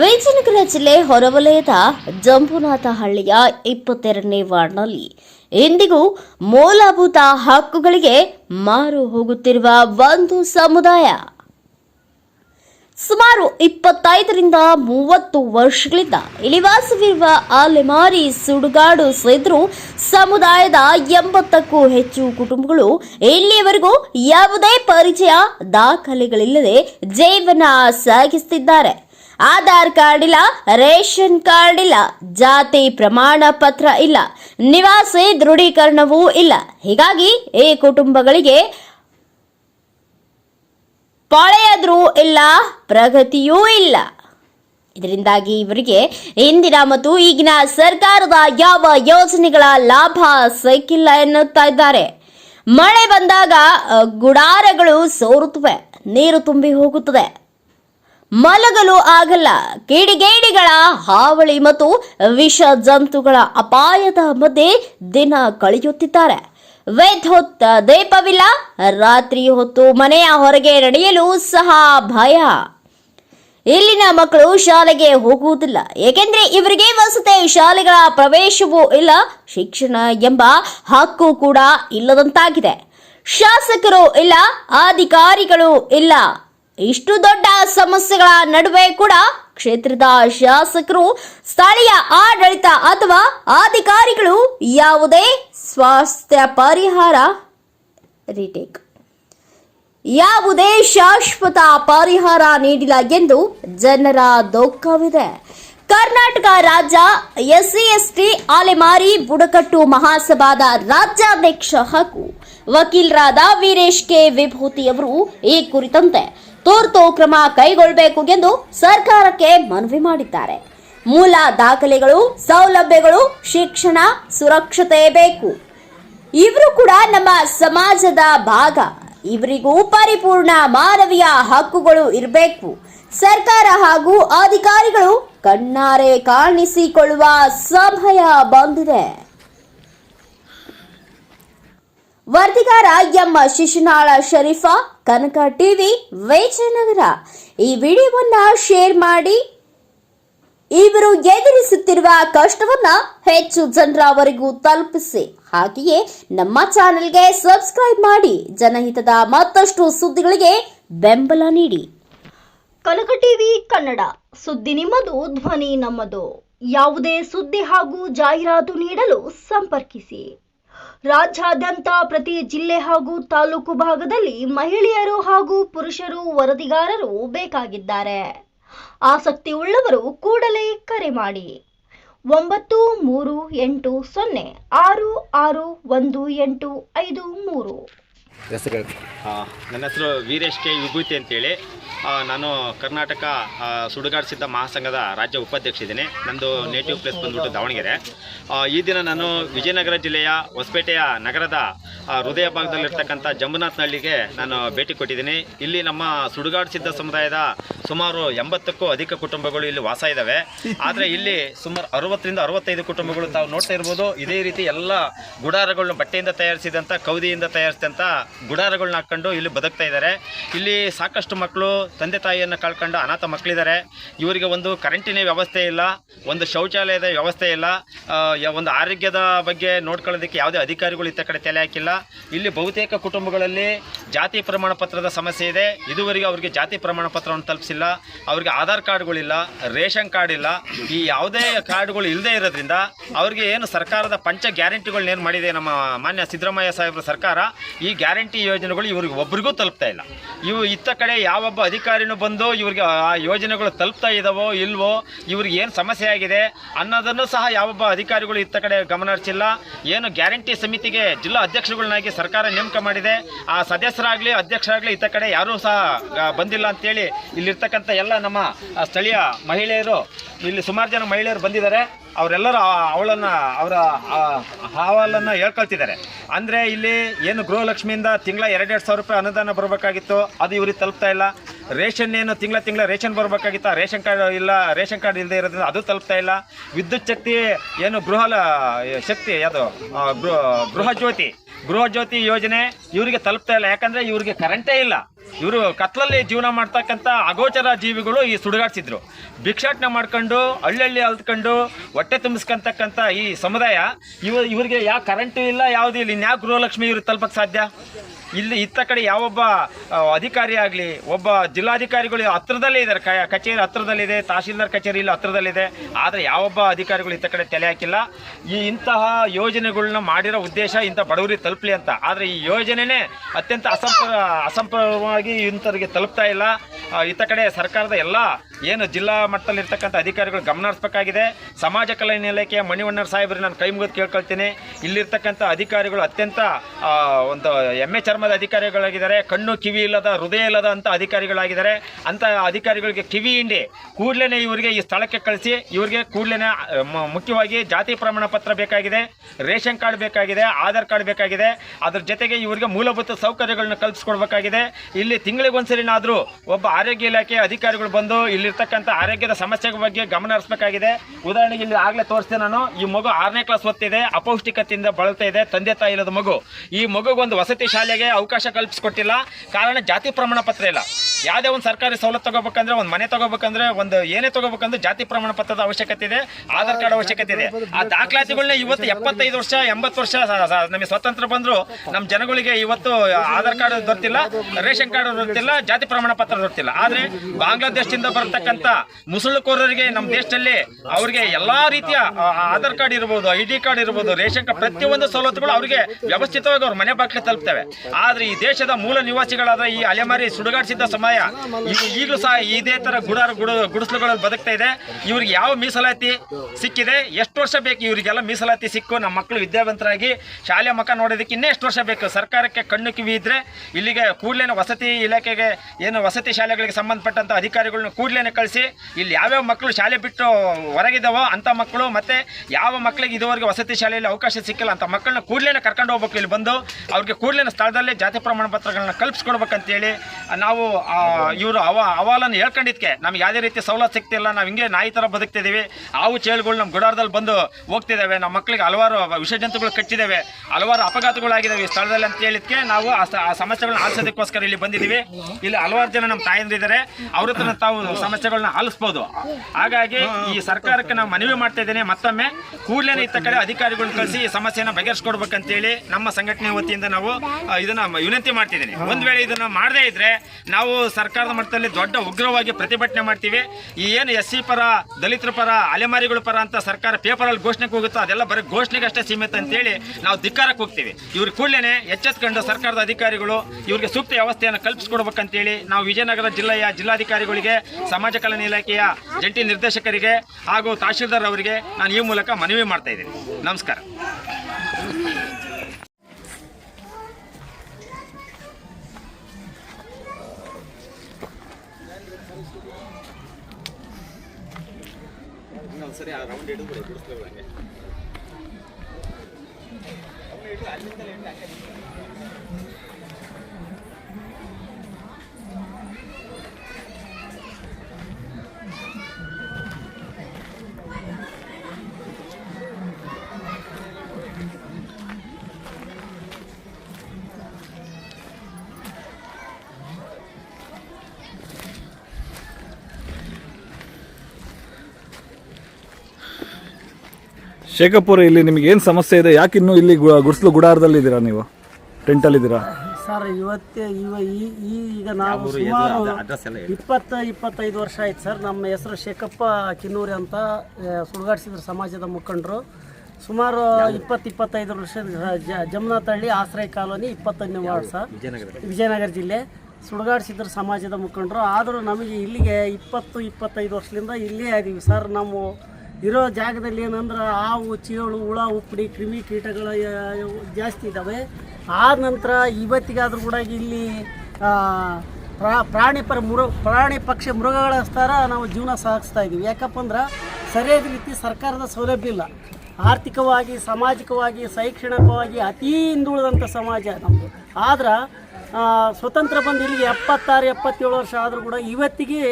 ವಿಜಯನಗರ ಜಿಲ್ಲೆ ಹೊರವಲಯದ ಜಂಬುನಾಥಹಳ್ಳಿಯ ಇಪ್ಪತ್ತೆರಡನೇ ವಾರ್ಡ್ನಲ್ಲಿ ಇಂದಿಗೂ ಮೂಲಭೂತ ಹಕ್ಕುಗಳಿಗೆ ಮಾರು ಹೋಗುತ್ತಿರುವ ಒಂದು ಸಮುದಾಯ. ಸುಮಾರು ಇಪ್ಪತ್ತೈದರಿಂದ ಮೂವತ್ತು ವರ್ಷಗಳಿಂದ ಇಳಿವಾಸವಿರುವ ಅಲೆಮಾರಿ ಸುಡುಗಾಡು ಸೇದ್ರು ಸಮುದಾಯದ ಎಂಬತ್ತಕ್ಕೂ ಹೆಚ್ಚು ಕುಟುಂಬಗಳು ಇಲ್ಲಿಯವರೆಗೂ ಯಾವುದೇ ಪರಿಚಯ ದಾಖಲೆಗಳಿಲ್ಲದೆ ಜೀವನ ಸಾಗಿಸುತ್ತಿದ್ದಾರೆ. ಆಧಾರ್ ಕಾರ್ಡ್ ಇಲ್ಲ ರೇಷನ್ ಕಾರ್ಡ್ ಇಲ್ಲ ಜಾತಿ ಪ್ರಮಾಣ ಪತ್ರ ಇಲ್ಲ, ನಿವಾಸಿ ದೃಢೀಕರಣವೂ ಇಲ್ಲ. ಹೀಗಾಗಿ ಈ ಕುಟುಂಬಗಳಿಗೆ ಪಳೆಯದ್ರೂ ಇಲ್ಲ, ಪ್ರಗತಿಯೂ ಇಲ್ಲ. ಇದರಿಂದಾಗಿ ಇವರಿಗೆ ಇಂದಿನ ಮತ್ತು ಈಗಿನ ಸರ್ಕಾರದ ಯಾವ ಯೋಜನೆಗಳ ಲಾಭ ಸಿಕ್ಕಿಲ್ಲ ಎನ್ನುತ್ತಾ ಇದ್ದಾರೆ. ಮಳೆ ಬಂದಾಗ ಗುಡಾರಗಳು ಸೋರುತ್ತವೆ, ನೀರು ತುಂಬಿ ಹೋಗುತ್ತದೆ. ಮಲಗಲು ಆಗಲ್ಲ. ಕಿಡಿಗೇಡಿಗಳ ಹಾವಳಿ ಮತ್ತು ವಿಷ ಜಂತುಗಳ ಅಪಾಯದ ಮಧ್ಯೆ ದಿನ ಕಳೆಯುತ್ತಿದ್ದಾರೆ. ವಿದ್ಯುತ್ ದೀಪವಿಲ್ಲ. ರಾತ್ರಿ ಹೊತ್ತು ಮನೆಯ ಹೊರಗೆ ನಡೆಯಲು ಸಹ ಭಯ. ಇಲ್ಲಿನ ಮಕ್ಕಳು ಶಾಲೆಗೆ ಹೋಗುವುದಿಲ್ಲ. ಏಕೆಂದರೆ ಇವರಿಗೆ ವಸತಿ ಶಾಲೆಗಳ ಪ್ರವೇಶವೂ ಇಲ್ಲ. ಶಿಕ್ಷಣ ಎಂಬ ಹಕ್ಕು ಕೂಡ ಇಲ್ಲದಂತಾಗಿದೆ. ಶಾಸಕರು ಇಲ್ಲ, ಅಧಿಕಾರಿಗಳು ಇಲ್ಲ. ಇಷ್ಟು ದೊಡ್ಡ ಸಮಸ್ಯೆಗಳ ನಡುವೆ ಕೂಡ ಕ್ಷೇತ್ರದ ಶಾಸಕರು ಸ್ಥಳೀಯ ಆಡಳಿತ ಅಥವಾ ಅಧಿಕಾರಿಗಳು ಯಾವುದೇ ಸ್ವಾಸ್ಥ್ಯ ಪರಿಹಾರ ರಿಟೇಕ್. ಯಾವುದೇ ಶಾಶ್ವತ ಪರಿಹಾರ ನೀಡಿಲ್ಲ ಎಂದು ಜನರ ದುಃಖವಿದೆ ಕರ್ನಾಟಕ ರಾಜ್ಯ ಎಸ್ಸಿ ಎಸ್ಟಿ ಅಲೆಮಾರಿ ಬುಡಕಟ್ಟು ಮಹಾಸಭಾದ ರಾಜ್ಯಾಧ್ಯಕ್ಷ ಹಾಗೂ ವಕೀಲರಾದ ವೀರೇಶ್ ಕೆ ವಿಭೂತಿಯವರು ಈ ಕುರಿತಂತೆ ತುರ್ತು ಕ್ರಮ ಕೈಗೊಳ್ಳಬೇಕು ಎಂದು ಸರ್ಕಾರಕ್ಕೆ ಮನವಿ ಮಾಡಿದ್ದಾರೆ. ಮೂಲ ದಾಖಲೆಗಳು, ಸೌಲಭ್ಯಗಳು, ಶಿಕ್ಷಣ, ಸುರಕ್ಷತೆ ಬೇಕು. ಇವರು ಕೂಡ ನಮ್ಮ ಸಮಾಜದ ಭಾಗ. ಇವರಿಗೂ ಪರಿಪೂರ್ಣ ಮಾನವೀಯ ಹಕ್ಕುಗಳು ಇರಬೇಕು. ಸರ್ಕಾರ ಹಾಗೂ ಅಧಿಕಾರಿಗಳು ಕಣ್ಣಾರೆ ಕಾಣಿಸಿಕೊಳ್ಳುವ ಸಮಯ ಬಂದಿದೆ. ವರದಿಗಾರ ಎಂ ಶಿಶುನಾಳ ಶರೀಫಾ, ಕನಕ ಟಿವಿ, ವಿಜಯನಗರ. ಈ ವಿಡಿಯೋವನ್ನ ಶೇರ್ ಮಾಡಿ. ಇವರು ಎದುರಿಸುತ್ತಿರುವ ಕಷ್ಟವನ್ನ ಹೆಚ್ಚು ಜನರವರೆಗೂ ತಲುಪಿಸಿ. ಹಾಗೆಯೇ ನಮ್ಮ ಚಾನೆಲ್ಗೆ ಸಬ್ಸ್ಕ್ರೈಬ್ ಮಾಡಿ. ಜನಹಿತದ ಮತ್ತಷ್ಟು ಸುದ್ದಿಗಳಿಗೆ ಬೆಂಬಲ ನೀಡಿ. ಕನಕ ಟಿವಿ ಕನ್ನಡ. ಸುದ್ದಿ ನಿಮ್ಮದು, ಧ್ವನಿ ನಮ್ಮದು. ಯಾವುದೇ ಸುದ್ದಿ ಹಾಗೂ ಜಾಹೀರಾತು ನೀಡಲು ಸಂಪರ್ಕಿಸಿ. ರಾಜ್ಯಾದ್ಯಂತ ಪ್ರತಿ ಜಿಲ್ಲೆ ಹಾಗೂ ತಾಲೂಕು ಭಾಗದಲ್ಲಿ ಮಹಿಳೆಯರು ಹಾಗೂ ಪುರುಷರು ವರದಿಗಾರರು ಬೇಕಾಗಿದ್ದಾರೆ. ಆಸಕ್ತಿ ಉಳ್ಳವರು ಕೂಡಲೇ ಕರೆ ಮಾಡಿ. ಒಂಬತ್ತು ಮೂರು ಎಂಟು ಸೊನ್ನೆ ಆರು ಆರು ಒಂದು ಎಂಟು ಐದು ಮೂರು. ಹೆಸರು? ನನ್ನ ಹೆಸರು ವೀರೇಶ್ ಕೆ. ವಿಭೂತಿ ಅಂತೇಳಿ. ನಾನು ಕರ್ನಾಟಕ ಸುಡುಗಾಡ್ ಸಿದ್ಧ ಮಹಾಸಂಘದ ರಾಜ್ಯ ಉಪಾಧ್ಯಕ್ಷ ಇದ್ದೀನಿ ನಂದು ನೇಟಿವ್ ಪ್ಲೇಸ್ ಬಂದ್ಬಿಟ್ಟು ದಾವಣಗೆರೆ. ಈ ದಿನ ನಾನು ವಿಜಯನಗರ ಜಿಲ್ಲೆಯ ಹೊಸಪೇಟೆಯ ನಗರದ ಹೃದಯ ಭಾಗದಲ್ಲಿರ್ತಕ್ಕಂಥ ಜಂಬುನಾಥನಹಳ್ಳಿಗೆ ನಾನು ಭೇಟಿ ಕೊಟ್ಟಿದ್ದೀನಿ. ಇಲ್ಲಿ ನಮ್ಮ ಸುಡುಗಾಡು ಸಿದ್ಧ ಸಮುದಾಯದ ಸುಮಾರು ಎಂಬತ್ತಕ್ಕೂ ಅಧಿಕ ಕುಟುಂಬಗಳು ಇಲ್ಲಿ ವಾಸ ಇದ್ದಾವೆ ಆದರೆ ಇಲ್ಲಿ ಸುಮಾರು ಅರವತ್ತರಿಂದ ಅರವತ್ತೈದು ಕುಟುಂಬಗಳು ತಾವು ನೋಡ್ತಾ ಇರ್ಬೋದು. ಇದೇ ರೀತಿ ಎಲ್ಲ ಗುಡಾರಗಳನ್ನ ಬಟ್ಟೆಯಿಂದ ತಯಾರಿಸಿದಂಥ ಕೌದಿಯಿಂದ ತಯಾರಿಸಿದಂಥ ಗುಡಾರಗಳನ್ನ ಹಾಕ್ಕೊಂಡು ಇಲ್ಲಿ ಬದುಕ್ತಾ ಇದ್ದಾರೆ. ಇಲ್ಲಿ ಸಾಕಷ್ಟು ಮಕ್ಕಳು, ತಂದೆ ತಾಯಿಯನ್ನು ಕಳ್ಕೊಂಡು ಅನಾಥ ಮಕ್ಕಳಿದ್ದಾರೆ. ಇವರಿಗೆ ಒಂದು ಕರೆಂಟಿನ ವ್ಯವಸ್ಥೆ ಇಲ್ಲ, ಒಂದು ಶೌಚಾಲಯದ ವ್ಯವಸ್ಥೆ ಇಲ್ಲ ಒಂದು ಆರೋಗ್ಯದ ಬಗ್ಗೆ ನೋಡ್ಕೊಳ್ಳೋದಕ್ಕೆ ಯಾವುದೇ ಅಧಿಕಾರಿಗಳು ಇತ್ತ ಕಡೆ ತಲೆ ಹಾಕಿಲ್ಲ. ಇಲ್ಲಿ ಬಹುತೇಕ ಕುಟುಂಬಗಳಲ್ಲಿ ಜಾತಿ ಪ್ರಮಾಣ ಪತ್ರದ ಸಮಸ್ಯೆ ಇದೆ. ಇದುವರೆಗೆ ಅವರಿಗೆ ಜಾತಿ ಪ್ರಮಾಣ ಪತ್ರವನ್ನು ತಲುಪಿಸಿಲ್ಲ. ಅವರಿಗೆ ಆಧಾರ್ ಕಾರ್ಡ್ಗಳಿಲ್ಲ, ರೇಷನ್ ಕಾರ್ಡ್ ಇಲ್ಲ. ಈ ಯಾವುದೇ ಕಾರ್ಡ್ಗಳು ಇಲ್ಲದೆ ಇರೋದ್ರಿಂದ ಅವರಿಗೆ ಏನು ಸರ್ಕಾರದ ಪಂಚ ಗ್ಯಾರಂಟಿಗಳನ್ನ ಏನು ಮಾಡಿದೆ ನಮ್ಮ ಮಾನ್ಯ ಸಿದ್ದರಾಮಯ್ಯ ಸಾಹೇಬ್ರ ಸರ್ಕಾರ, ಈ ಯೋಜನೆಗಳು ಇವ್ರಿಗೆ ಒಬ್ರಿಗೂ ತಲುಪ್ತಾ ಇಲ್ಲ. ಇವು ಇತ್ತ ಕಡೆ ಯಾವೊಬ್ಬ ಅಧಿಕಾರಿನೂ ಬಂದು ಇವ್ರಿಗೆ ಆ ಯೋಜನೆಗಳು ತಲುಪ್ತಾ ಇದ್ದಾವೋ ಇಲ್ವೋ, ಇವ್ರಿಗೆ ಏನು ಸಮಸ್ಯೆ ಆಗಿದೆ ಅನ್ನೋದನ್ನು ಸಹ ಯಾವೊಬ್ಬ ಅಧಿಕಾರಿಗಳು ಇತ್ತ ಕಡೆ ಗಮನ ಹರಿಸಿಲ್ಲ. ಏನು ಗ್ಯಾರಂಟಿ ಸಮಿತಿಗೆ ಜಿಲ್ಲಾ ಅಧ್ಯಕ್ಷಗಳನ್ನಾಗಿ ಸರ್ಕಾರ ನೇಮಕ ಮಾಡಿದೆ. ಆ ಸದಸ್ಯರಾಗಲಿ, ಅಧ್ಯಕ್ಷರಾಗಲಿ ಇತ್ತ ಕಡೆ ಯಾರೂ ಸಹ ಬಂದಿಲ್ಲ ಅಂತೇಳಿ ಇಲ್ಲಿರ್ತಕ್ಕಂಥ ಎಲ್ಲ ನಮ್ಮ ಸ್ಥಳೀಯ ಮಹಿಳೆಯರು, ಇಲ್ಲಿ ಸುಮಾರು ಜನ ಮಹಿಳೆಯರು ಬಂದಿದ್ದಾರೆ. ಅವರೆಲ್ಲರೂ ಅವಳನ್ನು ಅವರ ಹಾವಲನ್ನು ಹೇಳ್ಕೊಳ್ತಿದ್ದಾರೆ. ಅಂದರೆ ಇಲ್ಲಿ ಏನು ಗೃಹಲಕ್ಷ್ಮಿಯಿಂದ ತಿಂಗಳ ಎರಡೆರಡು ಸಾವಿರ ರೂಪಾಯಿ ಅನುದಾನ ಬರಬೇಕಾಗಿತ್ತು ಅದು ಇವ್ರಿಗೆ ತಲುಪ್ತಾ ಇಲ್ಲ. ರೇಷನ್ ಏನು ತಿಂಗಳ ತಿಂಗಳ ರೇಷನ್ ಬರಬೇಕಾಗಿತ್ತು ರೇಷನ್ ಕಾರ್ಡ್ ಇಲ್ಲ ರೇಷನ್ ಕಾರ್ಡ್ ಇಲ್ಲದೆ ಇರೋದ್ರಿಂದ ಅದು ತಲುಪ್ತಾ ಇಲ್ಲ. ವಿದ್ಯುತ್ ಶಕ್ತಿ ಏನು ಗೃಹ ಶಕ್ತಿ ಆ, ಗೃಹ ಗೃಹ ಜ್ಯೋತಿ ಗೃಹ ಜ್ಯೋತಿ ಯೋಜನೆ ಇವರಿಗೆ ತಲುಪ್ತಾ ಇಲ್ಲ. ಯಾಕಂದರೆ ಇವರಿಗೆ ಕರೆಂಟೇ ಇಲ್ಲ. ಇವರು ಕತ್ಲಲ್ಲಿ ಜೀವನ ಮಾಡ್ತಕ್ಕಂಥ ಅಗೋಚರ ಜೀವಿಗಳು ಈ ಸುಡುಗಾಡ್ಸಿದ್ರು. ಭಿಕ್ಷಾಟನೆ ಮಾಡ್ಕೊಂಡು ಹಳ್ಳಿ ಅಲ್ತ್ಕೊಂಡು, ಹೊಟ್ಟೆ ತುಂಬಿಸ್ಕೊಂತಕ್ಕಂಥ ಈ ಸಮುದಾಯ ಇವ, ಇವರಿಗೆ ಯಾವ ಕರೆಂಟು ಇಲ್ಲ, ಯಾವುದೂ ಇಲ್ಲ ಇನ್ಯಾವ ಗೃಹಲಕ್ಷ್ಮಿ ಇವ್ರಿಗೆ ತಲುಪಕ್ಕೆ ಸಾಧ್ಯ? ಇಲ್ಲಿ ಇತ್ತ ಕಡೆ ಯಾವೊಬ್ಬ ಅಧಿಕಾರಿ ಆಗಲಿ, ಒಬ್ಬ ಜಿಲ್ಲಾಧಿಕಾರಿಗಳು ಹತ್ರದಲ್ಲೇ ಇದ್ದಾರೆ. ಕಚೇರಿ ಹತ್ರದಲ್ಲಿದೆ, ತಹಶೀಲ್ದಾರ್ ಕಚೇರಿ ಇಲ್ಲಿ ಹತ್ರದಲ್ಲಿದೆ. ಆದರೆ ಯಾವೊಬ್ಬ ಅಧಿಕಾರಿಗಳು ಇತ್ತ ಕಡೆ ತಲೆ ಹಾಕಿಲ್ಲ. ಈ ಇಂತಹ ಯೋಜನೆಗಳನ್ನ ಮಾಡಿರೋ ಉದ್ದೇಶ ಇಂಥ ಬಡವರಿಗೆ ತಲುಪಲಿ ಅಂತ. ಆದರೆ ಈ ಯೋಜನೆನೇ ಅತ್ಯಂತ ಅಸಂಪ ಅಸಂಪವಾಗಿ ಇಂಥವ್ರಿಗೆ ತಲುಪ್ತಾ ಇಲ್ಲ. ಇತ್ತ ಕಡೆ ಸರ್ಕಾರದ ಎಲ್ಲ, ಏನು ಜಿಲ್ಲಾ ಮಟ್ಟದಲ್ಲಿರ್ತಕ್ಕಂಥ ಅಧಿಕಾರಿಗಳು ಗಮನ ಹರಿಸಬೇಕಾಗಿದೆ ಸಮಾಜ ಕಲ್ಯಾಣ ಇಲಾಖೆಯ ಮಣಿವಣ್ಣರ್ ಸಾಹೇಬ್ರಿಗೆ ನಾನು ಕೈ ಮುಗಿದು ಕೇಳ್ಕೊಳ್ತೀನಿ. ಇಲ್ಲಿರ್ತಕ್ಕಂಥ ಅಧಿಕಾರಿಗಳು ಅತ್ಯಂತ ಒಂದು ಎಮ್ಮೆ ಚರ್ಮದ ಅಧಿಕಾರಿಗಳಾಗಿದ್ದಾರೆ, ಕಣ್ಣು ಕಿವಿ ಇಲ್ಲದ, ಹೃದಯ ಇಲ್ಲದ ಅಂತ ಅಧಿಕಾರಿಗಳಾಗಿದ್ದಾರೆ. ಅಂತ ಅಧಿಕಾರಿಗಳಿಗೆ ಕಿವಿ ಹಿಂಡಿ ಕೂಡಲೇ ಇವರಿಗೆ ಈ ಸ್ಥಳಕ್ಕೆ ಕಳಿಸಿ, ಇವರಿಗೆ ಕೂಡಲೇ ಮುಖ್ಯವಾಗಿ ಜಾತಿ ಪ್ರಮಾಣ ಪತ್ರ ಬೇಕಾಗಿದೆ, ರೇಷನ್ ಕಾರ್ಡ್ ಬೇಕಾಗಿದೆ, ಆಧಾರ್ ಕಾರ್ಡ್ ಬೇಕಾಗಿದೆ. ಅದ್ರ ಜೊತೆಗೆ ಇವರಿಗೆ ಮೂಲಭೂತ ಸೌಕರ್ಯಗಳನ್ನ ಕಲ್ಪಿಸ್ಕೊಡ್ಬೇಕಾಗಿದೆ. ಇಲ್ಲಿ ತಿಂಗಳಿಗೊಂದ್ಸಲಿನಾದರೂ ಒಬ್ಬ ಆರೋಗ್ಯ ಇಲಾಖೆ ಅಧಿಕಾರಿಗಳು ಬಂದು ಇಲ್ಲಿರ್ತಕ್ಕಂಥ ಆರೋಗ್ಯದ ಸಮಸ್ಯೆಗಳ ಬಗ್ಗೆ ಗಮನ ಹರಿಸಬೇಕಾಗಿದೆ. ಉದಾಹರಣೆಗೆ ಇಲ್ಲಿ ಆಗಲೇ ತೋರಿಸ್ತೇನೆ ನಾನು. ಈ ಮಗು ಆರನೇ ಕ್ಲಾಸ್ ಓದ್ತಿದೆ, ಅಪೌಷ್ಟಿಕತೆಯಿಂದ ಬಳಲ್ತಾ ಇದೆ, ತಂದೆ ತಾಯಿ ಇಲ್ಲದ ಮಗು. ಈ ಮಗುಗೊಂದು ವಸತಿ ಶಾಲೆಗೆ ಅವಕಾಶ ಕಲ್ಪಿಸಿಕೊಟ್ಟಿಲ್ಲ. ಕಾರಣ ಜಾತಿ ಪ್ರಮಾಣ ಪತ್ರ ಇಲ್ಲ. ಯಾವುದೇ ಒಂದು ಸರ್ಕಾರಿ ಸವಲತ್ತು ತಗೋಬೇಕಂದ್ರೆ, ಒಂದು ಮನೆ ತಗೋಬೇಕಂದ್ರೆ, ಒಂದು ಏನೇ ತಗೋಬೇಕಂದ್ರೆ ಜಾತಿ ಪ್ರಮಾಣ ಪತ್ರದ ಅವಶ್ಯಕತೆ ಇದೆ, ಆಧಾರ್ ಕಾರ್ಡ್ ಅವಶ್ಯಕತೆ ಇದೆ. ಆ ದಾಖಲಾತಿಗಳನ್ನ ಇವತ್ತು ಎಪ್ಪತ್ತೈದು ವರ್ಷ, ಎಂಬತ್ತು ವರ್ಷ ನಮಗೆ ಸ್ವತಂತ್ರ ಬಂದ್ರು ನಮ್ಮ ಜನಗಳಿಗೆ ಇವತ್ತು ಆಧಾರ್ ಕಾರ್ಡ್ ದೊರೆತಿಲ್ಲ, ರೇಷನ್ ಕಾರ್ಡ್ ದೊರೆತಿಲ್ಲ, ಜಾತಿ ಪ್ರಮಾಣ ಪತ್ರ ದೊರೆತಿಲ್ಲ. ಆದ್ರೆ ಬಾಂಗ್ಲಾದೇಶದಿಂದ ಬರ್ತಕ್ಕಂಥ ಮುಸುಳುಕೋರರಿಗೆ ನಮ್ಮ ದೇಶದಲ್ಲಿ ಅವರಿಗೆ ಎಲ್ಲಾ ರೀತಿಯ ಆಧಾರ್ ಕಾರ್ಡ್ ಇರ್ಬೋದು, ಐ ಡಿ ಕಾರ್ಡ್ ಇರ್ಬೋದು, ರೇಷನ್ ಕಾರ್ಡ್ ಪ್ರತಿಯೊಂದು ಸವಲತ್ತುಗಳು ಅವರಿಗೆ ವ್ಯವಸ್ಥಿತವಾಗಿ ಅವ್ರ ಮನೆ ಬಾಗಿಲು ತಲುಪ್ತವೆ. ಆದ್ರೆ ಈ ದೇಶದ ಮೂಲ ನಿವಾಸಿಗಳಾದ ಈ ಅಲೆಮಾರಿ ಸುಡುಗಾಡಿಸಿದ್ದ ಸಮಯ ಈಗ ಈಗಲೂ ಸಹ ಇದೇ ತರ ಗುಡಾರ ಗುಡ ಗುಡಿಸಲುಗಳಲ್ಲಿ ಬದುಕ್ತಾ ಇದೆ. ಇವ್ರಿಗೆ ಯಾವ ಮೀಸಲಾತಿ ಸಿಕ್ಕಿದೆ? ಎಷ್ಟು ವರ್ಷ ಬೇಕು ಇವರಿಗೆಲ್ಲ ಮೀಸಲಾತಿ ಸಿಕ್ಕು? ನಮ್ಮ ಮಕ್ಕಳು ವಿದ್ಯಾವಂತರಾಗಿ ಶಾಲೆ ಮಕ್ಕ ನೋಡೋದಕ್ಕೆ ಇನ್ನೇ ಎಷ್ಟು ವರ್ಷ ಬೇಕು? ಸರ್ಕಾರಕ್ಕೆ ಕಣ್ಣು ಕಿವಿ ಇದ್ರೆ ಇಲ್ಲಿಗೆ ಕೂಡಲೇ ವಸತಿ ಇಲಾಖೆಗೆ ಏನು ವಸತಿ ಶಾಲೆಗಳಿಗೆ ಸಂಬಂಧಪಟ್ಟಂತ ಅಧಿಕಾರಿಗಳನ್ನ ಕೂಡಲೇ ಕಳಿಸಿ ಇಲ್ಲಿ ಯಾವ್ಯಾವ ಮಕ್ಕಳು ಶಾಲೆ ಬಿಟ್ಟು ಹೊರಗಿದ್ದಾವೋ ಅಂತ ಮಕ್ಕಳು ಮತ್ತೆ ಯಾವ ಮಕ್ಕಳಿಗೆ ಇದುವರೆಗೆ ವಸತಿ ಶಾಲೆಯಲ್ಲಿ ಅವಕಾಶ ಸಿಕ್ಕಿಲ್ಲ ಅಂತ ಮಕ್ಕಳನ್ನ ಕೂಡಲೇ ಕರ್ಕೊಂಡು ಹೋಗ್ಬೇಕು ಇಲ್ಲಿ ಬಂದು. ಅವ್ರಿಗೆ ಕೂಡಲೇ ಸ್ಥಳದಲ್ಲೇ ಜಾತಿ ಪ್ರಮಾಣ ಪತ್ರಗಳನ್ನ ಕಲ್ಪಿಸ್ಕೊಡ್ಬೇಕಂತೇಳಿ ನಾವು ಇವರು ಅವ, ಅವಾಲನ್ನು ಹೇಳ್ಕೊಂಡಿದ್ಕೆ. ನಮ್ಗೆ ಯಾವುದೇ ರೀತಿ ಸವಲತ್ತು ಸಿಗ್ತಿಲ್ಲ. ನಾವು ಹಿಂಗೆ ನಾಯಿ ಥರ ಬದುಕ್ತಿದ್ದೀವಿ ಆವು ಚೇಳುಗಳು ನಮ್ಮ ಗುಡಾರದಲ್ಲಿ ಬಂದು ಹೋಗ್ತಿದ್ದಾವೆ ನಮ್ಮ ಮಕ್ಕಳಿಗೆ ಹಲವಾರು ವಿಷಜಂತುಗಳು ಕಚ್ಚಿದ್ದಾವೆ ಹಲವಾರು ಅಪಘಾತಗಳಾಗಿದ್ದಾವೆ ಈ ಸ್ಥಳದಲ್ಲಿ ಅಂತ ಹೇಳಿದ್ಕೆ ನಾವು ಆ ಸಮಸ್ಯೆಗಳನ್ನ ಆಲಿಸೋದಕ್ಕೋಸ್ಕರ ಇಲ್ಲಿ ಬಂದಿದ್ದೀವಿ ಇಲ್ಲಿ ಹಲವಾರು ಜನ ನಮ್ಮ ತಾಯಂದಿದ್ದಾರೆ ಅವ್ರ ಹತ್ರ ತಾವು ಸಮಸ್ಯೆಗಳನ್ನ ಆಲಿಸ್ಬೋದು. ಹಾಗಾಗಿ ಈ ಸರ್ಕಾರಕ್ಕೆ ನಾವು ಮನವಿ ಮಾಡ್ತಾ ಇದ್ದೇನೆ. ಮತ್ತೊಮ್ಮೆ ಕೂಡಲೇ ಇತ್ತ ಕಡೆ ಅಧಿಕಾರಿಗಳನ್ನ ಕಳಿಸಿ ಈ ಸಮಸ್ಯೆನ ಬಗೆಹರಿಸ್ಕೊಡ್ಬೇಕಂತೇಳಿ ನಮ್ಮ ಸಂಘಟನೆ ವತಿಯಿಂದ ನಾವು ಇದನ್ನ ವಿನಂತಿ ಮಾಡ್ತಿದ್ದೀನಿ. ಒಂದ್ ವೇಳೆ ಇದನ್ನ ಮಾಡದೇ ಇದ್ರೆ ನಾವು ಸರ್ಕಾರದ ಮಟ್ಟದಲ್ಲಿ ದೊಡ್ಡ ಉಗ್ರವಾಗಿ ಪ್ರತಿಭಟನೆ ಮಾಡ್ತೀವಿ. ಈ ಏನು ಎಸ್ ಸಿ ಪರ, ದಲಿತರ ಪರ, ಅಲೆಮಾರಿಗಳ ಪರ ಅಂತ ಸರ್ಕಾರ ಪೇಪರ್ ಅಲ್ಲಿ ಘೋಷಣೆಗೆ ಹೋಗುತ್ತೋ ಅದೆಲ್ಲ ಬರೀ ಘೋಷಣೆಗೆ ಅಷ್ಟೇ ಸೀಮಿತ ಅಂತೇಳಿ ನಾವು ಧಿಕ್ಕಾರಕ್ಕೆ ಹೋಗ್ತೀವಿ. ಇವ್ರ ಕೂಡಲೇ ಎಚ್ಚೆತ್ಕೊಂಡು ಸರ್ಕಾರದ ಅಧಿಕಾರಿಗಳು ಇವರಿಗೆ ಸೂಕ್ತ ವ್ಯವಸ್ಥೆಯನ್ನು ಕಲ್ಪಿಸ್ಕೊಡ್ಬೇಕಂತೇಳಿ ನಾವು ವಿಜಯನಗರ ಜಿಲ್ಲೆಯ ಜಿಲ್ಲಾಧಿಕಾರಿಗಳಿಗೆ, ಸಮಾಜ ಕಲ್ಯಾಣ ಇಲಾಖೆಯ ಜಂಟಿ ನಿರ್ದೇಶಕರಿಗೆ ಹಾಗೂ ತಹಶೀಲ್ದಾರ್ ಅವರಿಗೆ ನಾನು ಈ ಮೂಲಕ ಮನವಿ ಮಾಡ್ತಾ ನಮಸ್ಕಾರ. por el ಶೇಖಪುರ ಇಲ್ಲಿ ನಿಮ್ಗೆ ಏನು ಸಮಸ್ಯೆ ಇದೆ? ಯಾಕೆ ಇನ್ನೂ ಇಲ್ಲಿ ಗು- ಗುಡಿಸ್ಲು ಗುಡಾರದಲ್ಲಿ ಇದ್ದೀರಾ ನೀವು? ಟೆಂಟಲ್ಲಿ ಇದ್ದೀರಾ ಸರ್ ಇವತ್ತೇ ಇವ ಈ ಈ- ಈಗ ನಾವು ಸುಮಾರು ಇಪ್ಪತ್ತ ಇಪ್ಪತ್ತೈದು ವರ್ಷ ಆಯ್ತು ಸರ್. ನಮ್ಮ ಹೆಸರು ಶೇಖಪ್ಪ ಕಿನ್ನೂರಿ ಅಂತ ಸುಡುಗಾಡ್ಸಿದ್ರ ಸಮಾಜದ ಮುಖಂಡರು. ಸುಮಾರು ಇಪ್ಪತ್ತು ಇಪ್ಪತ್ತೈದು ವರ್ಷ ಜಮುನಾಥಹಳ್ಳಿ ಆಶ್ರಯ ಕಾಲೋನಿ ಇಪ್ಪತ್ತೊಂದನೇ ವಾರ್ಡ್ ಸರ್. ವಿಜಯನಗರ. ಜಿಲ್ಲೆ. ಸುಡುಗಾಡ್ಸಿದ್ರ ಸಮಾಜದ ಮುಖಂಡರು. ಆದರೂ ನಮಗೆ ಇಲ್ಲಿಗೆ ಇಪ್ಪತ್ತು ಇಪ್ಪತ್ತೈದು ವರ್ಷದಿಂದ ಇಲ್ಲೇ ಇದೀವಿ ಸರ್. ನಾವು ಇರೋ ಜಾಗದಲ್ಲಿ ಏನಂದ್ರೆ ಹಾವು ಚೇಳು ಹುಳ, ಉಪ್ಪಡಿ, ಕ್ರಿಮಿ ಕೀಟಗಳು ಜಾಸ್ತಿ ಇದ್ದಾವೆ ಆ ನಂತರ ಇವತ್ತಿಗಾದ್ರೂ ಕೂಡ ಇಲ್ಲಿ ಪ್ರಾ- ಪ್ರಾಣಿ ಪರ ಮೃಗ ಪ್ರಾಣಿ ಪಕ್ಷಿ ಮೃಗಗಳ ಸ್ಥರ ನಾವು ಜೀವನ ಸಾಗಿಸ್ತಾ ಇದ್ದೀವಿ. ಯಾಕಪ್ಪ ಅಂದ್ರೆ ಸರಿಯಾದ ರೀತಿ ಸರ್ಕಾರದ ಸೌಲಭ್ಯ ಇಲ್ಲ. ಆರ್ಥಿಕವಾಗಿ, ಸಾಮಾಜಿಕವಾಗಿ, ಶೈಕ್ಷಣಿಕವಾಗಿ ಅತೀ ಹಿಂದುಳಿದಂಥ ಸಮಾಜ ನಮ್ಮದು ಆದ್ರೆ ಸ್ವತಂತ್ರ ಬಂದು ಇಲ್ಲಿಗೆ ಎಪ್ಪತ್ತಾರು, ಎಪ್ಪತ್ತೇಳು ವರ್ಷ ಆದರೂ ಕೂಡ ಇವತ್ತಿಗೆ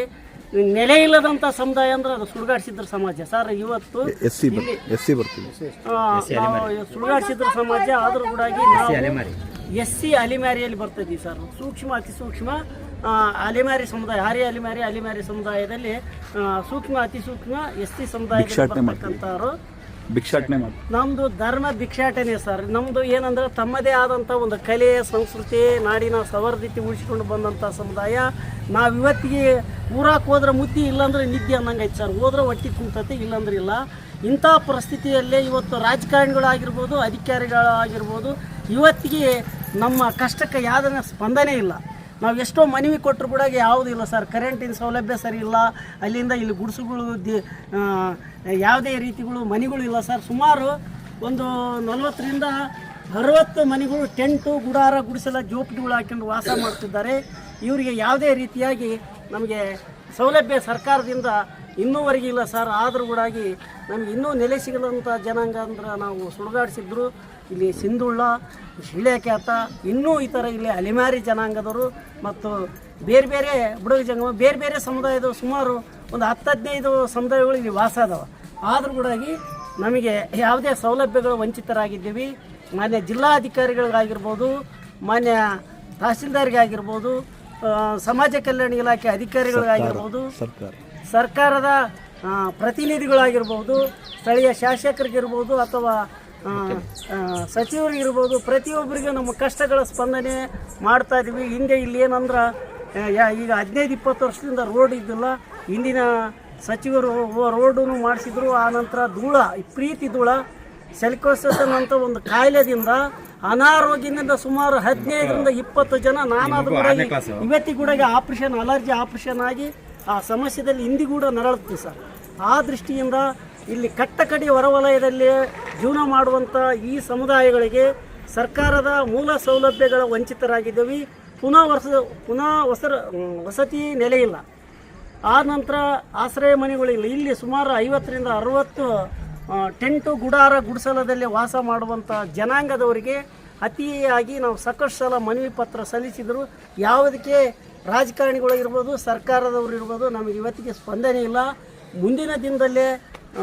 ನೆಲೆ ಇಲ್ಲದಂತ ಸಮುದಾಯ ಅಂದ್ರೆ ಅದು ಸುಳ್ಗಾಡಿಸಿದ್ರ ಸಮಾಜ. ಸರ್ ಇವತ್ತು ಎಸ್ ಸಿ ಎಸ್ ಸಿ ಬರ್ತೀವಿ. ಆ, ನಾವು ಸಮಾಜ ಆದರೂ ಕೂಡ ಎಸ್ ಸಿ ಅಲಿಮ್ಯಾರಿಯಲ್ಲಿ ಬರ್ತಿದ್ವಿ ಸರ್. ಸೂಕ್ಷ್ಮ ಅತಿ ಸೂಕ್ಷ್ಮ ಅಲಿಮಾರಿ ಅಲಿಮ್ಯಾರಿ ಸಮುದಾಯ ಹಾರಿ ಅಲಿಮಾರಿ ಅಲಿಮಾರಿ ಸಮುದಾಯದಲ್ಲಿ ಸೂಕ್ಷ್ಮ ಅತಿ ಸೂಕ್ಷ್ಮ ಎಸ್ ಸಿ ಸಮುದಾಯ ಬರ್ತಕ್ಕಂಥವ್ರು ಭಿಕ್ಷಾಟನೆ ಮಾಡಿ. ನಮ್ಮದು ಧರ್ಮ ಭಿಕ್ಷಾಟನೆ ಸರ್. ನಮ್ಮದು ಏನಂದ್ರೆ ತಮ್ಮದೇ ಆದಂಥ ಒಂದು ಕಲೆ, ಸಂಸ್ಕೃತಿ, ನಾಡಿನ ಸವರ್ದಿತಿ ಉಳಿಸಿಕೊಂಡು ಬಂದಂಥ ಸಮುದಾಯ. ನಾವು ಇವತ್ತಿಗೆ ಊರಾಕ್ ಹೋದ್ರೆ ಮುತ್ತಿ ಇಲ್ಲಾಂದ್ರೆ ನಿದ್ದೆ ಅನ್ನಂಗೆ ಐತೆ ಸರ್. ಹೋದ್ರೆ ಹೊಟ್ಟಿ ಕುಂತತೆ ಇಲ್ಲಾಂದ್ರೆ ಇಲ್ಲ. ಇಂಥ ಪರಿಸ್ಥಿತಿಯಲ್ಲೇ ಇವತ್ತು ರಾಜಕಾರಣಿಗಳಾಗಿರ್ಬೋದು, ಅಧಿಕಾರಿಗಳಾಗಿರ್ಬೋದು, ಇವತ್ತಿಗೆ ನಮ್ಮ ಕಷ್ಟಕ್ಕೆ ಯಾವುದನ್ನ ಸ್ಪಂದನೆ ಇಲ್ಲ. ನಾವು ಎಷ್ಟೋ ಮನವಿ ಕೊಟ್ಟರು ಕೂಡ ಯಾವುದೂ ಇಲ್ಲ ಸರ್. ಕರೆಂಟಿನ ಸೌಲಭ್ಯ ಸರಿ ಇಲ್ಲ. ಅಲ್ಲಿಂದ ಇಲ್ಲಿ ಗುಡಿಸುಗಳು ಯಾವುದೇ ರೀತಿಗಳು ಮನೆಗಳು ಇಲ್ಲ ಸರ್. ಸುಮಾರು ಒಂದು ನಲವತ್ತರಿಂದ ಅರವತ್ತು ಮನೆಗಳು ಟೆಂಟು, ಗುಡಾರ, ಗುಡಿಸಲ ಜೋಪಡಿಗಳು ಹಾಕೊಂಡು ವಾಸ ಮಾಡ್ತಿದ್ದಾರೆ. ಇವರಿಗೆ ಯಾವುದೇ ರೀತಿಯಾಗಿ ನಮಗೆ ಸೌಲಭ್ಯ ಸರ್ಕಾರದಿಂದ ಇನ್ನೂವರೆಗೆ ಇಲ್ಲ ಸರ್. ಆದರೂ ಕೂಡ ನಮಗೆ ಇನ್ನೂ ನೆಲೆ ಸಿಗದಂಥ ಜನಾಂಗ ಅಂದ್ರೆ ನಾವು ಸುಡುಗಾಡಿಸಿದ್ರು ಇಲ್ಲಿ ಸಿಂಧುಳ್ಳ ಶಿಳ್ಯಾಖ್ಯಾತ ಇನ್ನೂ ಈ ಥರ ಇಲ್ಲಿ ಅಲಿಮಾರಿ ಜನಾಂಗದವರು ಮತ್ತು ಬೇರೆ ಬೇರೆ ಬುಡಗ ಜಂಗಮ ಬೇರೆ ಬೇರೆ ಸಮುದಾಯದ ಸುಮಾರು ಒಂದು ಹತ್ತು ಹದಿನೈದು ಸಮುದಾಯಗಳು ಇಲ್ಲಿ ವಾಸ ಅದಾವೆ. ಆದರೂ ಕೂಡ ನಮಗೆ ಯಾವುದೇ ಸೌಲಭ್ಯಗಳು ವಂಚಿತರಾಗಿದ್ದೀವಿ. ಮಾನ್ಯ ಜಿಲ್ಲಾಧಿಕಾರಿಗಳಿಗಾಗಿರ್ಬೋದು ಮಾನ್ಯ ತಹಸೀಲ್ದಾರ್ಗಾಗಿರ್ಬೋದು ಸಮಾಜ ಕಲ್ಯಾಣ ಇಲಾಖೆ ಅಧಿಕಾರಿಗಳಿಗಾಗಿರ್ಬೋದು ಸರ್ಕಾರ ಸರ್ಕಾರದ ಪ್ರತಿನಿಧಿಗಳಾಗಿರ್ಬೋದು ಸ್ಥಳೀಯ ಶಾಸಕರಿಗಿರ್ಬೋದು ಅಥವಾ ಸಚಿವರಿಗಿರ್ಬೋದು ಪ್ರತಿಯೊಬ್ಬರಿಗೂ ನಮ್ಮ ಕಷ್ಟಗಳ ಸ್ಪಂದನೆ ಮಾಡ್ತಾ ಇದ್ದೀವಿ ಹಿಂದೆ ಇಲ್ಲಿ ಏನಂದ್ರೆ ಯಾ- ಈಗ ಹದಿನೈದು ಇಪ್ಪತ್ತು ವರ್ಷದಿಂದ ರೋಡ್ ಇದ್ದಿಲ್ಲ. ಹಿಂದಿನ ಸಚಿವರು ರೋಡನ್ನು ಮಾಡಿಸಿದ್ರು ಆ ನಂತರ ಧೂಳ ಪ್ರೀತಿ ಧೂಳ ಸೆಲ್ಕೋಸಸ್ ಅಂತ ಒಂದು ಕಾಯಿಲೆದಿಂದ ಅನಾರೋಗ್ಯದಿಂದ ಸುಮಾರು ಹದಿನೈದರಿಂದ ಇಪ್ಪತ್ತು ಜನ ನಾನಾದ್ರೂ ಕೂಡ ಇವತ್ತಿಗೂ ಕೂಡ ಆಪ್ರೇಷನ್ ಅಲರ್ಜಿ ಆಪ್ರೇಷನ್ ಆಗಿ ಆ ಸಮಸ್ಯೆದಲ್ಲಿ ಹಿಂದಿಗೂಡ ನರಳುತ್ತೆ ಸರ್. ಆ ದೃಷ್ಟಿಯಿಂದ ಇಲ್ಲಿ ಕಟ್ಟಕಡಿ ಹೊರವಲಯದಲ್ಲಿ ಜೀವನ ಮಾಡುವಂಥ ಈ ಸಮುದಾಯಗಳಿಗೆ ಸರ್ಕಾರದ ಮೂಲ ಸೌಲಭ್ಯಗಳ ವಂಚಿತರಾಗಿದ್ದೀವಿ. ಪುನಃ ವರ್ಷ, ಪುನಃ ವಸರ ವಸತಿ ನೆಲೆ ಇಲ್ಲ. ಆ ನಂತರ ಆಶ್ರಯ ಮನೆಗಳಿಲ್ಲ ಇಲ್ಲಿ. ಸುಮಾರು ಐವತ್ತರಿಂದ ಅರವತ್ತು ಟೆಂಟು ಗುಡಾರ ಗುಡಿಸಲದಲ್ಲಿ ವಾಸ ಮಾಡುವಂಥ ಜನಾಂಗದವರಿಗೆ ಅತಿಯಾಗಿ ನಾವು ಸಾಕಷ್ಟು ಸಲ ಮನವಿ ಪತ್ರ ಸಲ್ಲಿಸಿದರು. ಯಾವುದಕ್ಕೆ ರಾಜಕಾರಣಿಗಳು ಇರ್ಬೋದು, ಸರ್ಕಾರದವರು ಇರ್ಬೋದು, ನಮಗೆ ಇವತ್ತಿಗೆ ಸ್ಪಂದನೆ ಇಲ್ಲ. ಮುಂದಿನ ದಿನದಲ್ಲೇ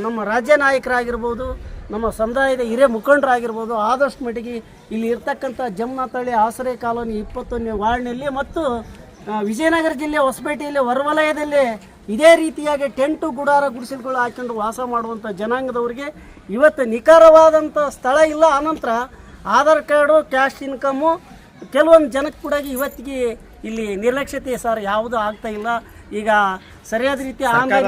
ನಮ್ಮ ರಾಜ್ಯ ನಾಯಕರಾಗಿರ್ಬೋದು, ನಮ್ಮ ಸಮುದಾಯದ ಹಿರಿಯ ಮುಖಂಡರಾಗಿರ್ಬೋದು, ಆದಷ್ಟು ಮಟ್ಟಿಗೆ ಇಲ್ಲಿ ಇರ್ತಕ್ಕಂಥ ಜಮ್ನಾಥಳ್ಳಿ ಆಸರೆ ಕಾಲೋನಿ ಇಪ್ಪತ್ತೊಂದನೇ ವಾರ್ಡ್ನಲ್ಲಿ ಮತ್ತು ವಿಜಯನಗರ ಜಿಲ್ಲೆ ಹೊಸಪೇಟೆಯಲ್ಲಿ, ಹೊರವಲಯದಲ್ಲಿ ಇದೇ ರೀತಿಯಾಗಿ ಟೆಂಟು ಗುಡಾರ ಗುಡಿಸಲುಗಳು ಹಾಕೊಂಡು ವಾಸ ಮಾಡುವಂಥ ಜನಾಂಗದವರಿಗೆ ಇವತ್ತು ನಿಖರವಾದಂಥ ಸ್ಥಳ ಇಲ್ಲ ಆನಂತರ ಆಧಾರ್ ಕಾರ್ಡು, ಕ್ಯಾಶ್ ಇನ್ಕಮ್ಮು, ಕೆಲವೊಂದು ಜನಕ್ಕೆ ಕೂಡ ಇವತ್ತಿಗೆ ಇಲ್ಲಿ ನಿರ್ಲಕ್ಷ್ಯತೆ ಸರ್ ಯಾವುದೂ ಆಗ್ತಾ ಇಲ್ಲ. ಈಗ ಸರಿಯಾದ ರೀತಿ ಆನ್ಲೈನ್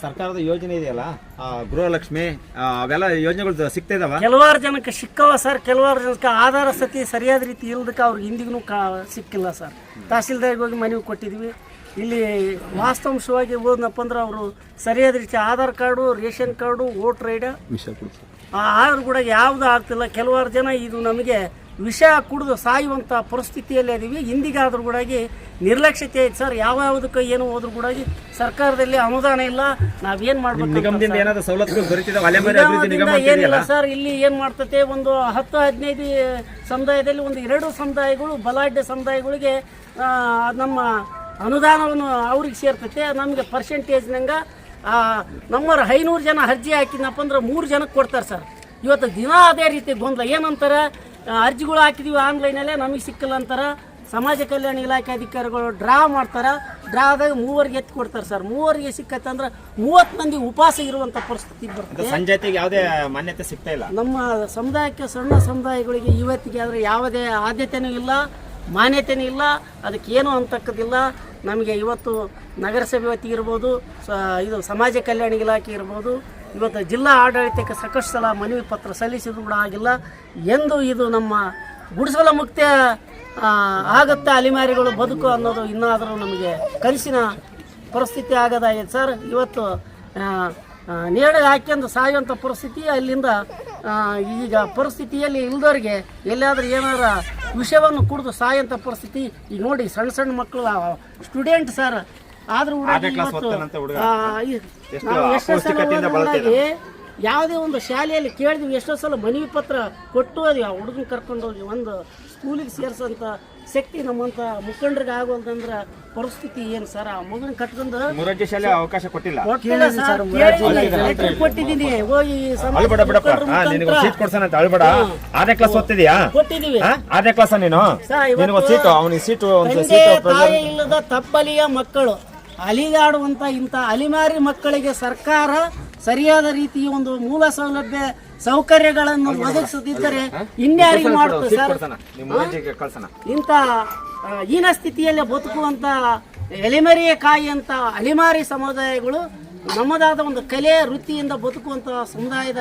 ಸರ್ಕಾರದ ಯೋಜನೆ ಇದೆಯಲ್ಲ? ಆ, ಗೃಹಲಕ್ಷ್ಮಿ ಆ, ಅವೆಲ್ಲ ಯೋಜನೆಗಳು ಸಿಗ್ತಾ ಇದಾವ? ಕೆಲವಾರು ಜನಕ್ಕೆ ಸಿಕ್ಕವ ಸರ್ ಕೆಲವಾರು ಜನಕ್ಕೆ ಆಧಾರ ಸತಿ ಸರಿಯಾದ ರೀತಿ ಇಲ್ದಕ್ಕೆ ಅವ್ರಿಗೆ ಹಿಂದಿಗೂ ಕಾ ಸಿಕ್ಕಿಲ್ಲ ಸರ್. ತಹಸೀಲ್ದಾರ್ಗೆ ಹೋಗಿ ಮನವಿ ಕೊಟ್ಟಿದ್ವಿ. ಇಲ್ಲಿ ವಾಸ್ತವಾಂಶವಾಗಿ ಹೋದ್ನಪ್ಪ ಅಂದ್ರೆ ಅವರು ಸರಿಯಾದ ರೀತಿ Aadhaar card ration card voter ID ಆ ಕೊಡ್ತಾರೆ. ಆದ್ರೂ ಕೂಡ ಯಾವುದು ಆಗ್ತಿಲ್ಲ. ಕೆಲವಾರು ಜನ ಇದು ನಮಗೆ ವಿಷ ಕುಡಿದು ಸಾಯುವಂಥ ಪರಿಸ್ಥಿತಿಯಲ್ಲಿ ಅದೀವಿ. ಹಿಂದಿಗಾದ್ರೂ ಕೂಡ ನಿರ್ಲಕ್ಷ್ಯತೆ ಐತೆ ಸರ್. ಯಾವ ಯಾವುದಕ್ಕೆ ಏನು ಹೋದ್ರೂ ಕೂಡ ಸರ್ಕಾರದಲ್ಲಿ ಅನುದಾನ ಇಲ್ಲ. ನಾವೇನು ಮಾಡಬೇಕು ನಿಗಮ ನಿಗಮದಿಂದ ಅಂತ ಏನಿಲ್ಲ ಸರ್. ಇಲ್ಲಿ ಏನು ಮಾಡ್ತತೆ? ಒಂದು ಹತ್ತು ಹದಿನೈದು ಸಮುದಾಯದಲ್ಲಿ ಒಂದು ಎರಡು ಸಮುದಾಯಗಳು ಬಲಾಢ್ಯ ಸಮುದಾಯಗಳಿಗೆ ನಮ್ಮ ಅನುದಾನವನ್ನು ಅವ್ರಿಗೆ ಸೇರ್ತತೆ. ನಮಗೆ ಪರ್ಸೆಂಟೇಜ್ನಂಗೆ ನಮ್ಮವ್ರು ಐನೂರು ಜನ ಅರ್ಜಿ ಹಾಕಿದ್ನಪ್ಪ ಅಂದ್ರೆ ಮೂರು ಜನಕ್ಕೆ ಕೊಡ್ತಾರೆ ಸರ್. ಇವತ್ತು ದಿನ ಅದೇ ರೀತಿ ಗೊಂದಲ. ಏನಂತಾರೆ? ಅರ್ಜಿಗಳು ಹಾಕಿದೀವಿ ಆನ್ಲೈನಲ್ಲೇ ನಮಗೆ ಸಿಕ್ಕಿಲ್ಲ ಅಂತಾರೆ. ಸಮಾಜ ಕಲ್ಯಾಣ ಇಲಾಖೆ ಅಧಿಕಾರಿಗಳು ಡ್ರಾ ಮಾಡ್ತಾರೆ. ಡ್ರಾದಾಗ ಮೂವರಿಗೆ ಎತ್ತಿ ಕೊಡ್ತಾರೆ ಸರ್. ಮೂವರಿಗೆ ಸಿಕ್ಕತ್ತಂದ್ರೆ ಮೂವತ್ತು ಮಂದಿ ಉಪವಾಸ ಇರುವಂಥ ಪರಿಸ್ಥಿತಿ ಬರ್ತದೆ. ಸಂಜಾತಿಗೆ ಯಾವುದೇ ಮಾನ್ಯತೆ ಸಿಗ್ತಾ ಇಲ್ಲ. ನಮ್ಮ ಸಮುದಾಯಕ್ಕೆ ಸಣ್ಣ ಸಮುದಾಯಗಳಿಗೆ ಇವತ್ತಿಗೆ ಆದರೆ ಯಾವುದೇ ಆದ್ಯತೆಯೂ ಇಲ್ಲ ಮಾನ್ಯತೆಯೂ ಇಲ್ಲ ಅದಕ್ಕೇನು ಅಂತಕ್ಕದಿಲ್ಲ ನಮಗೆ ಇವತ್ತು ನಗರಸಭೆ ವತಿಗೆ ಇರ್ಬೋದು ಇದು ಸಮಾಜ ಕಲ್ಯಾಣ ಇಲಾಖೆ ಇರ್ಬೋದು ಇವತ್ತು ಜಿಲ್ಲಾ ಆಡಳಿತಕ್ಕೆ ಸಾಕಷ್ಟು ಸಲ ಮನವಿ ಪತ್ರ ಸಲ್ಲಿಸಿದ್ರು ಕೂಡ ಆಗಿಲ್ಲ. ಎಂದು ಇದು ನಮ್ಮ ಗುಡಿಸಲ ಮುಕ್ತ ಆಗತ್ತೆ ಅಲಿಮಾರಿಗಳು ಬದುಕು ಅನ್ನೋದು ಇನ್ನಾದರೂ ನಮಗೆ ಕನಸಿನ ಪರಿಸ್ಥಿತಿ ಆಗೋದಾಗಿದೆ ಸರ್. ಇವತ್ತು ನೇರಳೆ ಹಾಕ್ಯಂದು ಸಾಯುವಂಥ ಪರಿಸ್ಥಿತಿ ಅಲ್ಲಿಂದ ಈಗ ಪರಿಸ್ಥಿತಿಯಲ್ಲಿ ಇಲ್ದವ್ರಿಗೆ ಎಲ್ಲಾದ್ರೂ ಏನಾರ ವಿಷಯವನ್ನು ಕುಡಿದು ಸಾಯೋಂಥ ಪರಿಸ್ಥಿತಿ. ಈಗ ನೋಡಿ ಸಣ್ಣ ಸಣ್ಣ ಮಕ್ಕಳು ಸ್ಟೂಡೆಂಟ್ ಸರ್ ಆದ್ರೂ ಎಷ್ಟೋ ಸಲ ಯಾವುದೇ ಒಂದು ಶಾಲೆಯಲ್ಲಿ ಕೇಳಿದ್ವಿ ಎಷ್ಟೋ ಸಲ ಮನವಿ ಪತ್ರ ಕೊಟ್ಟು ಅದು ಆ ಹುಡುಗನ ಕರ್ಕೊಂಡೋಗಿ ಒಂದು ಸ್ಕೂಲಿಗೆ ಸೇರಿಸೋಂಥ ಶಕ್ತಿ ನಮ್ಮಂಥ ಮುಖಂಡ್ರಿಗೆ ಆಗೋದಂದ್ರೆ ಪರಿಸ್ಥಿತಿ ಏನು ಸರ್? ಆ ಮಗನ ಕಟ್ಕೊಂಡು ಮುರಾರ್ಜಿ ಶಾಲೆ ಅವಕಾಶ ಕೊಟ್ಟಿಲ್ಲ. ಕೊಟ್ಟಿದ್ದೀನಿ. ಹೋಗಿ ಅಳ್ಬೇಡ ಬಿಡಪ್ಪ ನಿನಗೆ ಸೀಟ್ ಕೊಡ್ಸೋಣ ಅಂತ ಅಳ್ಬೇಡ ಆರನೇ ಕ್ಲಾಸ್ ಓದ್ತಿದ್ಯಾ? ಕೊಟ್ಟಿದ್ದೀವಿ ಹಾ? ಆರನೇ ಕ್ಲಾಸ್ ನೀನು? ನಿನಗೊಂದು ಸೀಟು ಅವನಿಗೆ ಸೀಟು ಒಂದು ಸೀಟು ಇಲ್ಲದ ತಪ್ಪಲಿಯ ಮಕ್ಕಳು. ಅಲಿಗಾಡುವಂತ ಇಂಥ ಅಲಿಮಾರಿ ಮಕ್ಕಳಿಗೆ ಸರ್ಕಾರ ಸರಿಯಾದ ರೀತಿಯ ಒಂದು ಮೂಲ ಸೌಲಭ್ಯ ಸೌಕರ್ಯಗಳನ್ನು ಒದಗಿಸದಿದ್ದರೆ ಇನ್ಯಾರಿಗೆ ಮಾಡುತ್ತೆ ಸರ್? ಇಂಥ ಹೀನ ಸ್ಥಿತಿಯಲ್ಲಿ ಬದುಕುವಂತ ಎಲೆಮರಿಯ ಕಾಯಿ ಅಂತ ಅಲಿಮಾರಿ ಸಮುದಾಯಗಳು ನಮ್ಮದಾದ ಒಂದು ಕಲೆ ವೃತ್ತಿಯಿಂದ ಬದುಕುವಂಥ ಸಮುದಾಯದ